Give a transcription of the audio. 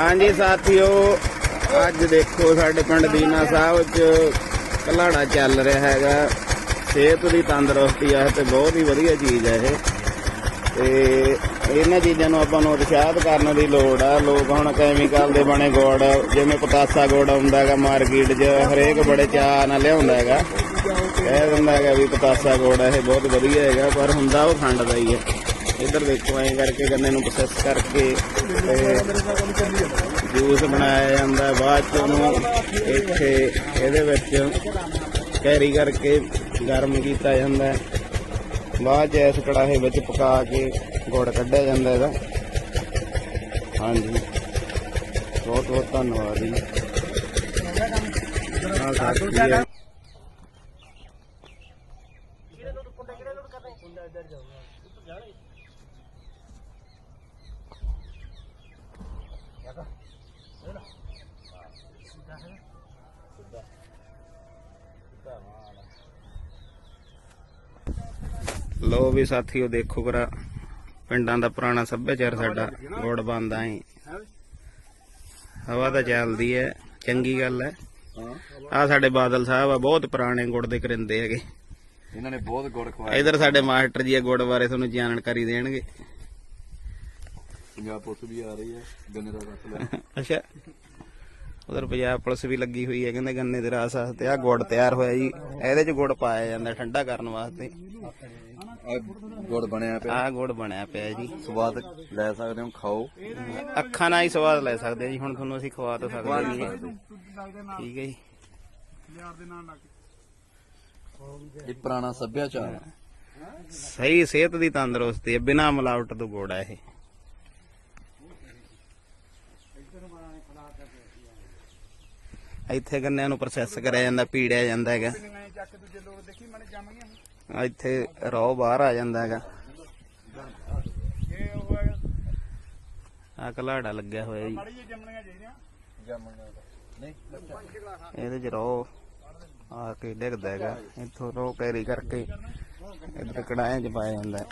ਹਾਂਜੀ ਸਾਥੀਓ, ਅੱਜ ਦੇਖੋ ਸਾਡੇ ਪਿੰਡ ਦੀਨਾ ਸਾਹਿਬ ਚ ਕਲਾੜਾ ਚੱਲ ਰਿਹਾ ਹੈਗਾ। ਸਿਹਤ ਦੀ ਤੰਦਰੁਸਤੀ ਆ ਤੇ ਬਹੁਤ ਹੀ ਵਧੀਆ ਚੀਜ਼ ਹੈ ਇਹ। ਤੇ ਇਹਨਾਂ ਚੀਜ਼ਾਂ ਨੂੰ ਆਪਾਂ ਨੂੰ ਉਤਸ਼ਾਹਤ ਕਰਨ ਦੀ ਲੋੜ ਆ। ਲੋਕ ਹੁਣ ਕੈਮੀਕਲ ਦੇ ਬਣੇ ਗੁੜ, ਜਿਵੇਂ ਪਤਾਸਾ ਗੁੜ ਆਉਂਦਾ ਹੈਗਾ ਮਾਰਕੀਟ 'ਚ, ਹਰੇਕ ਬੜੇ ਚਾਅ ਨਾਲ ਲਿਆਉਂਦਾ ਹੈਗਾ। ਕਹਿ ਦਿੰਦਾ ਹੈਗਾ ਵੀ ਪਤਾਸਾ ਗੁੜ ਇਹ ਬਹੁਤ ਵਧੀਆ ਹੈਗਾ, ਪਰ ਹੁੰਦਾ ਉਹ ਖੰਡ ਦਾ ਹੀ ਹੈ ਇੱਧਰ ਦੇਖੋ, ਐਂ ਕਰਕੇ ਗੰਨੇ ਨੂੰ ਪ੍ਰੋਸੈਸ ਕਰਕੇ ਤੇ ਜੂਸ ਬਣਾਇਆ ਜਾਂਦਾ। ਬਾਅਦ ਚ ਉਹਨੂੰ ਇੱਥੇ ਇਹਦੇ ਵਿੱਚ ਕੈਰੀ ਕਰਕੇ ਗਰਮ ਕੀਤਾ ਜਾਂਦਾ। ਬਾਅਦ ਚ ਇਸ ਕੜਾਹੇ ਵਿੱਚ ਪਕਾ ਕੇ ਗੁੜ ਕੱਢਿਆ ਜਾਂਦਾ ਇਹਦਾ। ਹਾਂਜੀ। ਬਹੁਤ ਬਹੁਤ ਧੰਨਵਾਦ ਜੀ। ਆਹ ਸਾਥੀ ਹੈ? ਲੋ ਵੀ ਸਾਥੀਓ ਦੇਖੋ ਕਰਾ ਪਿੰਡਾਂ ਦਾ ਪੁਰਾਣਾ ਸੱਭਿਆਚਾਰ ਸਾਡਾ ਗੁੜ ਬੰਦਾ ਹੈ ਹਵਾ ਤਾਂ ਚੱਲਦੀ ਹੈ ਚੰਗੀ ਗੱਲ ਹੈ ਆ ਸਾਡੇ ਬਾਦਲ ਸਾਹਿਬ ਆ ਬਹੁਤ ਪੁਰਾਣੇ ਗੁੜ ਦੇ ਕਰਿੰਦੇ ਹੈਗੇ। ਇਹਨਾਂ ਨੇ ਬਹੁਤ ਗੁੜ ਖਵਾਇਆ ਇਧਰ ਸਾਡੇ ਮਾਸਟਰ ਜੀ ਆ ਗੁੜ ਬਾਰੇ ਤੁਹਾਨੂੰ ਜਾਣਕਾਰੀ ਦੇਣਗੇ। ਪੰਜਾਬ ਪੁਲਿਸ ਵੀ ਆ ਰਹੀ ਹੈ ਗੰਨੇ ਦਾ ਰਸ ਲੈ ਅੱਛਾ। ਉਧਰ ਪੰਜਾਬ ਪੁਲਿਸ ਵੀ ਲੱਗੀ ਹੋਈ ਹੈ ਕਹਿੰਦੇ ਗੰਨੇ ਦੇ ਰਸ ਵਾਸਤੇ। ਆ ਗੁੜ ਤਿਆਰ ਹੋਇਆ ਜੀ। ਇਹਦੇ ਚ ਗੁੜ ਪਾਇਆ ਜਾਂਦਾ ਠੰਡਾ ਕਰਨ ਵਾਸਤੇ। ਆ ਗੁੜ ਬਣਿਆ ਪਿਆ। ਆ ਗੁੜ ਬਣਿਆ ਪਿਆ ਜੀ। ਸਵਾਦ ਲੈ ਸਕਦੇ ਹੋ ਖਾਓ। ਅੱਖਾਂ ਨਾਲ ਹੀ ਸਵਾਦ ਲੈ ਸਕਦੇ ਜੀ। ਹੁਣ ਤੁਹਾਨੂੰ ਅਸੀਂ ਖਵਾ ਤਾਂ ਸਕਦੇ ਨਹੀਂ ਠੀਕ ਹੈ ਜੀ। ਇਹ ਪੁਰਾਣਾ ਸੱਭਿਆਚਾਰ ਹੈ। ਸਹੀ ਸਿਹਤ ਦੀ ਤੰਦਰੁਸਤੀ ਹੈ ਬਿਨਾ ਮਿਲਾਵਟ ਤੋਂ ਗੁੜ ਹੈ ਇਹ। ਇੱਥੇ ਗੰਨਿਆਂ ਨੂੰ ਪ੍ਰੋਸੈਸ ਕਰਿਆ ਜਾਂਦਾ, ਪੀੜਿਆ ਜਾਂਦਾ ਹੈਗਾ। ਆ ਇੱਥੇ ਰੋ ਬਾਹਰ ਆ ਜਾਂਦਾ ਹੈਗਾ। ਆ ਕਲਾੜਾ ਲੱਗਿਆ ਹੋਇਆ ਜੀ। ਨਹੀਂ ਇਹਦੇ ਚ ਰੋ ਆ ਕੇ ਡਿੱਗਦਾ ਹੈਗਾ। ਇੱਥੋਂ ਰੋ ਕੈਰੀ ਕਰਕੇ ਇੱਧਰ ਕੜਾਇਆਂ ਚ ਪਾਇਆ ਜਾਂਦਾ। ਹੈ